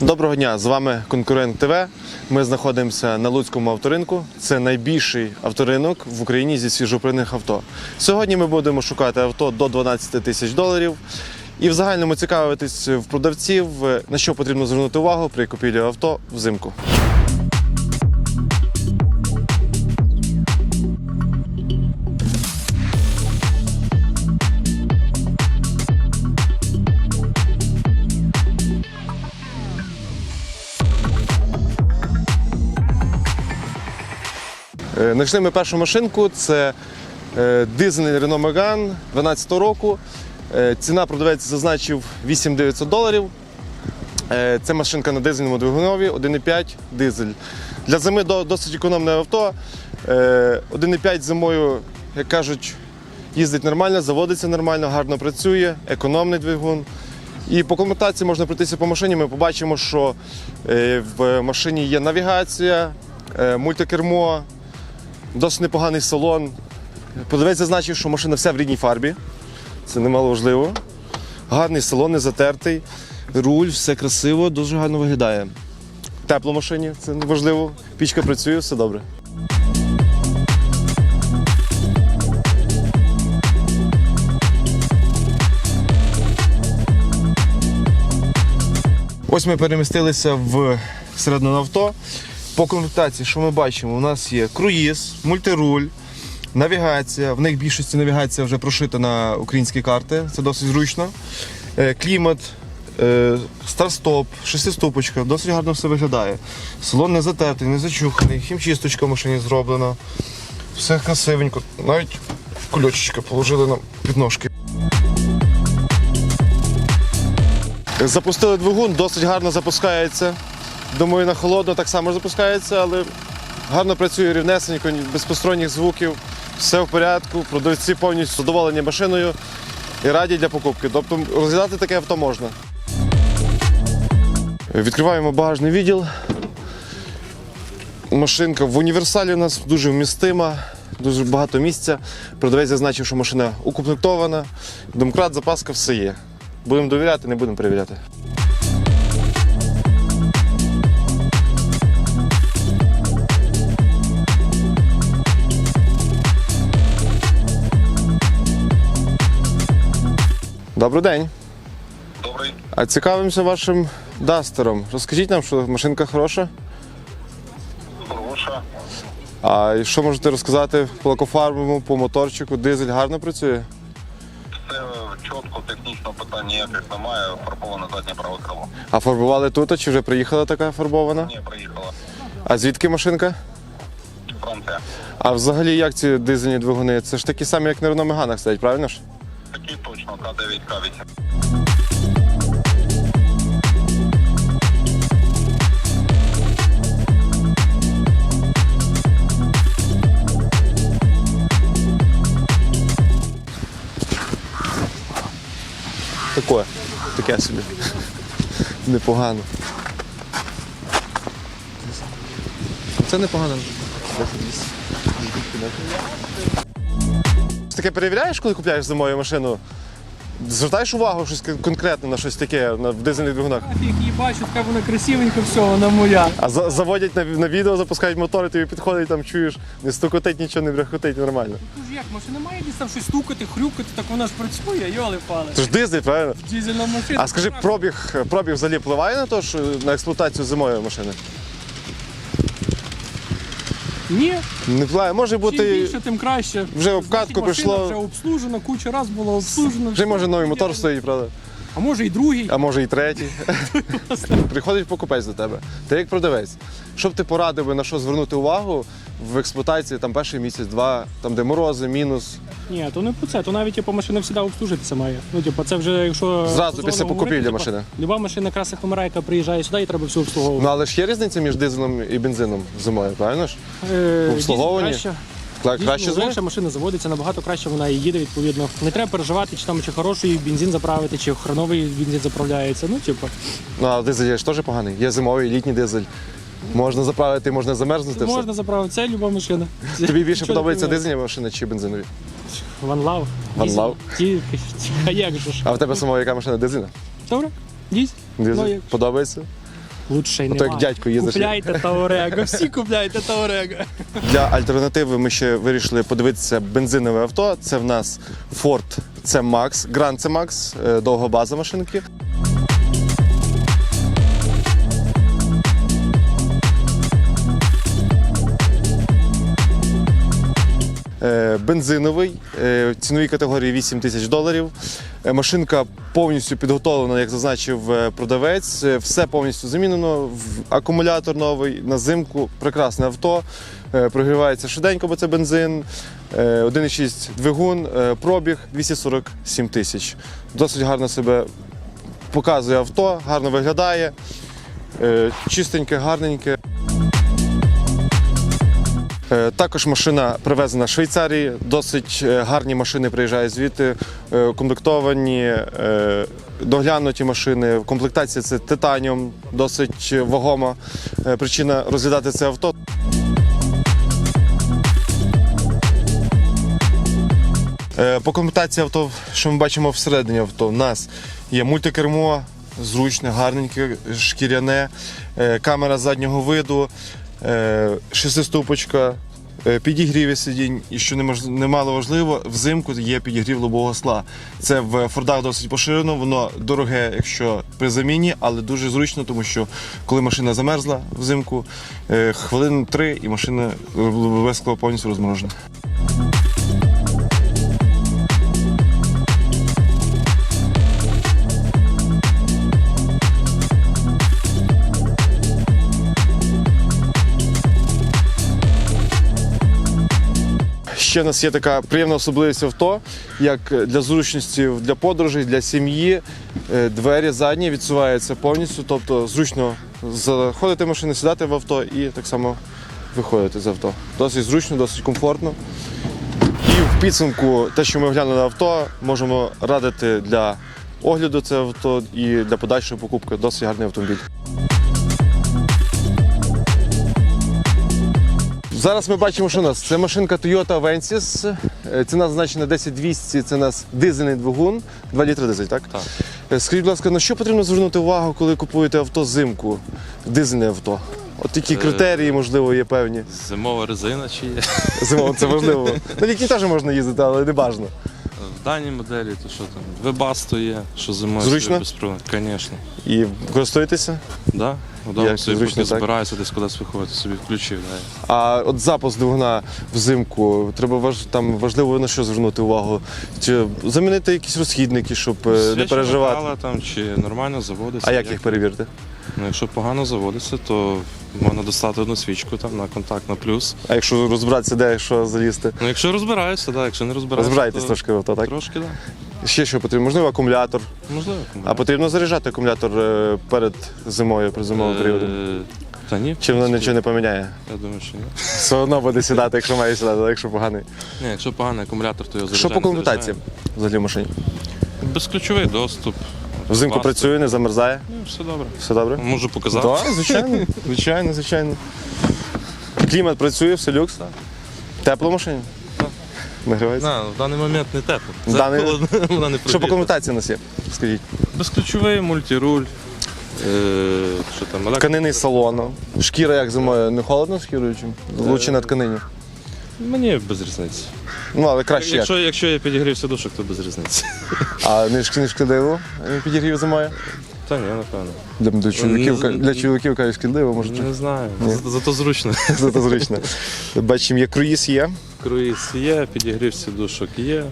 Доброго дня, з вами Конкурент ТВ. Ми знаходимося на Луцькому авторинку. Це найбільший авторинок в Україні зі свіжопринних авто. Сьогодні ми будемо шукати авто до 12 тисяч доларів. І в загальному цікавитись в продавців, на що потрібно звернути увагу при купівлі авто взимку. Знайшли ми першу машинку. Це е, дизельний Renault Megane 12 року. Е, Ціна продавець зазначив 8900 доларів. Е, Це машинка на дизельному двигунові, 1,5 дизель. Для зими досить економне авто. Е, 1,5 зимою, як кажуть, їздить нормально, заводиться нормально, гарно працює, економний двигун. І по комплектації можна пройтися по машині. Ми побачимо, що е, в машині є навігація, е, мультикермо, досить непоганий салон. Продавець зазначив, що машина вся в рідній фарбі. Це немало важливо. Гарний салон, не затертий, руль, все красиво, дуже гарно виглядає. Тепло машині, це важливо. Пічка працює, все добре. Ось ми перемістилися в середину авто. По комплектації, що ми бачимо, у нас є круїз, мультируль, навігація. В них більшості навігація вже прошита на українські карти, це досить зручно. Е, Клімат, е, старт-стоп, шестиступочка, досить гарно все виглядає. Салон не затертий, не зачуханий, хімчисточка в машині зроблена. Все красивенько. Навіть кульочечка положили нам під ножки. Запустили двигун, досить гарно запускається. Думаю, на холодно так само запускається, але гарно працює рівнесенько, без посторонніх звуків, все в порядку, продавці повністю задоволені машиною і раді для покупки. Тобто розглядати таке авто можна. Відкриваємо багажний відділ. Машинка в універсалі у нас дуже вмістима, дуже багато місця. Продавець зазначив, що машина укомплектована, домкрат, запаска, все є. Будемо довіряти, не будемо перевіряти. Добрий день. Добрий. А цікавимося вашим дастером. Розкажіть нам, що машинка хороша. Хороша. А що можете розказати по по моторчику? Дизель гарно працює? Все чітко, технічно питань ніяких немає. Фарбоване заднє праве крило. А фарбували тут, чи вже приїхала така фарбована? Ні, приїхала. А звідки машинка? Франція. А взагалі як ці дизельні двигуни? Це ж такі самі, як на Renault Megane стоять, правильно ж? Такий точно К9, К8. Таке. Таке собі. Непогано. Це непогано. Таке перевіряєш, коли купляєш зимову машину? Звертаєш увагу щось кон- конкретне на щось таке на, в дизельних двигунах? Як її бачу, така вона красивенька, все, вона моя. А за, заводять на, на відео, запускають мотори, тобі підходить, там чуєш, не стукотить, нічого не брехотить, нормально. Тож як, машина має десь там щось стукати, хрюкати, так вона ж працює, йоли пали. Це ж дизель, правильно? Дізельна машина. А скажи, пробіг, пробіг взагалі впливає на те, що на експлуатацію зимової машини? Ні, Не впливає. Може чим бути. більше, тим краще. вже обкатку Машина прийшло. Вже обслужена, куча раз була обслужена. Вже може новий мотор стоїть, правда? А може і другий. А може і третій. Приходить покупець до тебе. Ти як продавець. Що б ти порадив би на що звернути увагу в експлуатації там перший місяць, два, там де морози, мінус. Ні, то не по це, то навіть типу, машина завжди обслужитися має. Ну, типу, це вже якщо. Зразу після покупівлі машини. Типу, люба машина якраз як яка приїжджає сюди, і треба все обслуговувати. Ну але ж є різниця між дизелем і бензином зимою, правильно ж? Е, обслуговуванні? дізель краще. Кла- Краще зимою? легше машина заводиться, набагато краще вона і їде відповідно. Не треба переживати, чи там чи хороший бензин заправити, чи хреновий бензин заправляється. Ну, типу, Ну а дизель є ж теж поганий. Є зимовий, літній дизель. Можна заправити, можна замерзнути. все. можна заправити, це люба машина. Тобі більше Нічого не подобаються дизельні машини чи бензинові? One Love. One. Love? Ті, а як же ж? А в тебе самого яка машина дизельна? Добре? Дізель? Дизель? Ну, як? Подобається? лучше й немає. як дядько їздиш. Купляйте Таурего, всі купляйте Таурего. Для альтернативи ми ще вирішили подивитися бензинове авто. Це в нас Ford C-Max, Grand C-Max, довга довгобаза машинки. Бензиновий е, ціновій категорії 8 тисяч доларів. Е, Машинка повністю підготовлена, як зазначив е, продавець. Е, Все повністю замінено. Акумулятор новий на зимку. Прекрасне авто. Е, Прогрівається швиденько, бо це бензин. Е, 1,6 двигун, е, пробіг 247 тисяч. Досить гарно себе показує авто, гарно виглядає. Е, Чистеньке, гарненьке. Е, Також машина привезена з Швейцарії. Досить е, гарні машини приїжджають звідти. е, Укомплектовані, е, доглянуті машини. Комплектація це титаніум, досить вагома причина розглядати це авто. По комплектації авто, що ми бачимо всередині авто, у нас є мультикермо, зручне, гарненьке, шкіряне, камера заднього виду, шестиступочка, е, підігріві сидінь, і що немало важливо, взимку є підігрів лобового скла. Це в Фордах досить поширено, воно дороге, якщо при заміні, але дуже зручно, тому що коли машина замерзла взимку, хвилину хвилин три і машина лобове скло повністю розморожена. Ще в нас є така приємна особливість авто, як для зручності для подорожей, для сім'ї. Е, Двері задні відсуваються повністю, тобто зручно заходити в машину, сідати в авто і так само виходити з авто. Досить зручно, досить комфортно. І в підсумку, те, що ми оглянули авто, можемо радити для огляду це авто і для подальшої покупки. Досить гарний автомобіль. Зараз ми бачимо, що у нас це машинка Toyota Avensis. Е, Ціна зазначена 10200, це у нас дизельний двигун, 2 літри дизель, так? Так. Е, Скажіть, будь ласка, на що потрібно звернути увагу, коли купуєте авто зимку, дизельне авто? От які Е, критерії, можливо, є певні. Зимова резина чи є? Зимово це важливо. На літній теж можна їздити, але не бажано. В даній моделі, то що там? Вебасто є, що зимою Зручно? без проблем. Звісно. І користуєтеся. Да? Вдома Як собі зручно, поки так? збирається десь кудись виходити, собі включив. Да. А от запуск двигуна взимку, треба важ, там важливо на що звернути увагу. Чи замінити якісь розхідники, щоб е, не Свічі переживати. метала там, чи нормально заводиться. А як їх перевірити? Ну, якщо погано заводиться, то можна достати одну свічку там на контакт на плюс. А якщо розбиратися, де що залізти? Ну, якщо розбираюся, да. якщо не розбираюся, Розбирайтесь то трошки в авто, так? Трошки, так. Ще що потрібно? Можливо, акумулятор. Можливо. А потрібно заряджати акумулятор е, перед зимою, зимовим періодом. Е, Та ні. в Чи воно принципі, нічого не поміняє? Я думаю, що ні. Все одно буде сідати, якщо має сідати, а якщо поганий. Ні, якщо поганий акумулятор, то його Що по комплектації заряджаємо. взагалі в машині? Безключовий доступ. Взимку Класно. працює, не замерзає. Ну, все добре. Все добре? Можу показати. Так, звичайно, звичайно, звичайно. Клімат працює, все люкс. Тепло в машині? Нагрівається? На, в даний момент не тепло. Це даний- холодно, вона не Що по комплектації у нас є? Скажіть. Безключовий, мультируль. Е, що там, електро... Тканини салону. Шкіра як зимою не холодно шкірою? Чи? Лучше на тканині. Мені без різниці. Ну, але краще як. Якщо, якщо я підігрів сидушок, то без різниці. А не шк- не шкідливо е, підігрів зимою? Та ні, напевно. Для, для чоловіків, для чоловіків кажуть, шкідливо, може. Не знаю. Ні. Зато зручно. Зато зручно. Бачимо, є круїз є, Круїз є, підігрів сидушок є.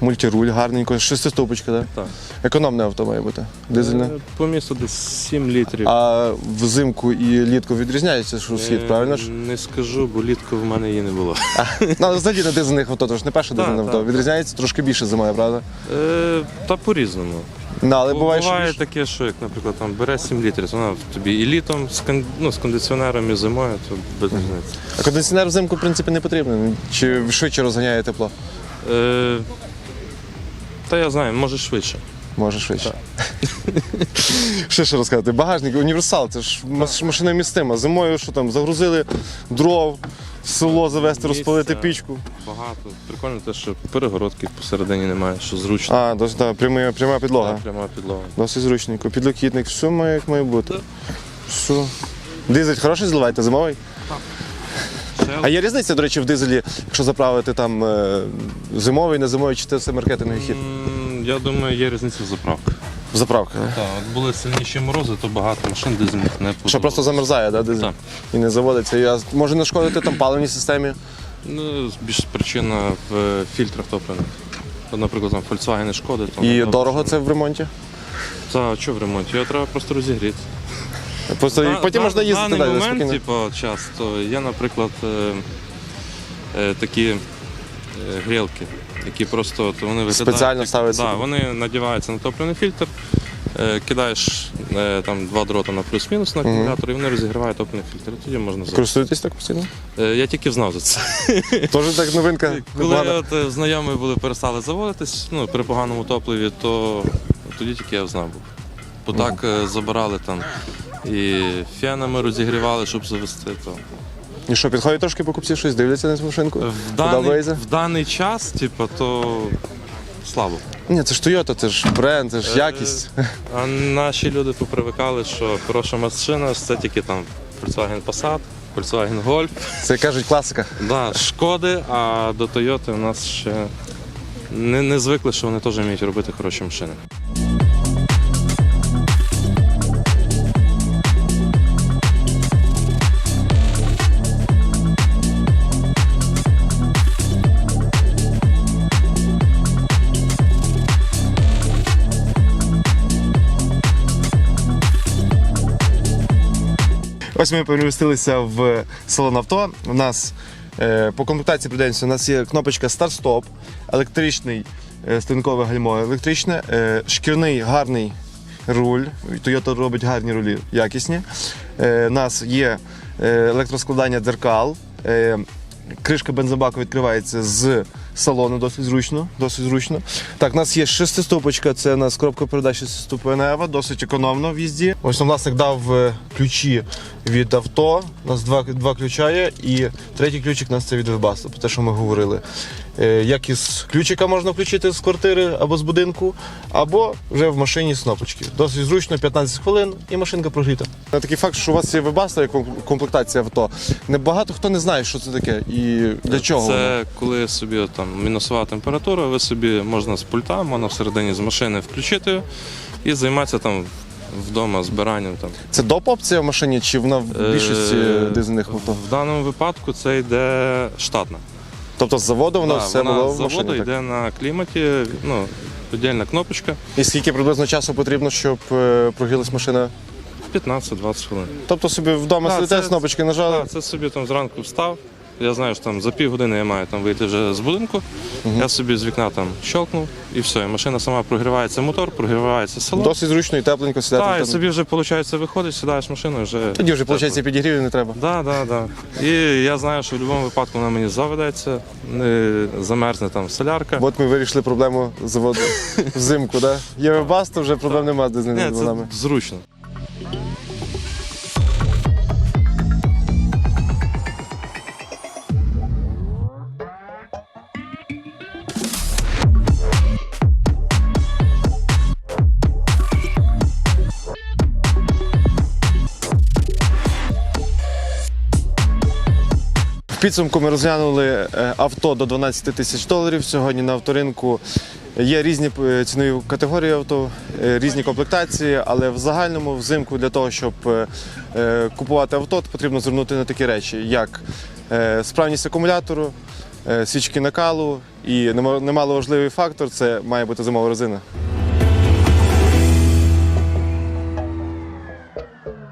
мультируль гарненько, шестиступочка, так? Так. Економне авто має бути, дизельне. Е, По місту десь 7 літрів. А взимку і літку відрізняється що схід, Е, правильно ж? Не скажу, бо літку в мене її не було. Ну, але взагалі на дизельних авто, то ж не перше дизельне авто. так. Відрізняється трошки більше зимою, правда? Е, та по-різному. Ну, але буває, що більше. таке, що як, наприклад, там бере 7 літрів, вона тобі і літом з, кон... ну, з кондиціонером і зимою, то без різниці. А кондиціонер взимку, в принципі, не потрібен. Чи швидше розганяє тепло? Е, та я знаю, може швидше. Може швидше. Що ще розказати? Багажник, універсал, це ж маш- машина містима. Зимою що там, загрузили дров, село завести, розпалити Місця. пічку. Багато. Прикольно те, що перегородки посередині немає, що зручно. А, досить да, пряма, пряма підлога. Та, пряма підлога. Досить зручненько. Підлокітник, все має як має бути. Так. Все. Дизель хороший зливаєте, зимовий? Ще А є різниця, до речі, в дизелі, якщо заправити там е, зимовий, не зимовий, чи це все маркетинговий хід? М, Я думаю, є різниця в заправках. Заправка. да? Так, от були сильніші морози, то багато машин дизельних не Що просто замерзає, да, дизель? Так. І не заводиться. І, а може нашкодити там паливній системі? Ну, більш причина в фільтрах топливних. Наприклад, там Volkswagen шкоди. то І не дорого це в ремонті? Та що в ремонті? Його треба просто розігріти. Просто і потім можна їздити далі момент, спокійно. типу, час, то є, наприклад, е, е, такі е, грілки, які просто от вони виглядають. Спеціально як- ставляться? Да, вони надіваються на топливний фільтр, кидаєш е, там два дрота на плюс-мінус на акумулятор, і вони розігрівають топливний фільтр. І тоді можна завести. Користуєтесь так постійно? Е, Я тільки знав за це. Теж так новинка. Коли непогана. от е, знайомі були перестали заводитись ну, при поганому топливі, то тоді тільки я знав був. Бо так е, забирали там і фенами розігрівали, щоб завести. То. І що, підходять трошки покупці, щось дивляться на цю машинку? В, даний, Подобається? в даний час, типу, то слабо. Ні, це ж Toyota, це ж бренд, це ж Е, якість. А наші люди попривикали, що хороша машина це тільки там Volkswagen Passat, Volkswagen Golf, Це кажуть класика. да, шкоди, а до Toyota у нас ще не, не звикли, що вони теж вміють робити хороші машини. Ось ми перемістилися в салон авто. У нас е, по комплектації придивимося, у нас є кнопочка старт-стоп, електричний е, стрінкове гальмо, електричне, е, шкірний гарний руль. Toyota робить гарні рулі, якісні. У нас є електроскладання дзеркал. Кришка бензобаку відкривається з салону досить зручно. Досить зручно. Так, у нас є шестиступочка, це у нас коробка передач шестиступенева, досить економно в їзді. Ось нам власник дав е, ключі від авто. У нас два, два ключа є, і третій ключик у нас це від вебасу, про те, що ми говорили. Е, Як із ключика можна включити з квартири або з будинку, або вже в машині з кнопочки. Досить зручно, 15 хвилин і машинка прогріта. Такий факт, що у вас є ком- комплектація авто. Небагато хто не знає, що це таке і для чого. воно. Це коли собі там мінусова температура, ви собі можна з пульта, можна всередині з машини включити і займатися там вдома збиранням. Там. Це доп опція в машині, чи вона в більшості Е, дизельних авто? В даному випадку це йде штатна. Тобто з заводу воно Да, все вона було з в машині. заводу так? йде на кліматі, ну, віддільна кнопочка, І скільки приблизно часу потрібно, щоб е, прогрілась машина? 15-20 хвилин. Тобто собі вдома Да, сидите, це- з кнопочки нажали. Так, це собі там зранку встав. Я знаю, що там за півгодини я маю там вийти вже з будинку. Я собі з вікна там щелкнув і все. І машина сама прогрівається мотор, прогрівається салон. Досить зручно і тепленько сідати. Так, і собі вже виходить, виходиш, сідаєш в машину і вже. Тоді вже, виходить, підігрівів не треба. Так, так, так. І я знаю, що в будь-якому випадку вона мені заведеться, не замерзне там солярка. От ми вирішили проблему заводу взимку. Да? Є вже проблем немає з це зручно. Підсумку ми розглянули е, авто до 12 тисяч доларів. Сьогодні на авторинку є різні е, цінові категорії авто, е, різні комплектації, але в загальному взимку для того, щоб купувати авто, потрібно звернути на такі речі, як справність акумулятору, свічки накалу і нема- немало важливий фактор це має бути зимова резина.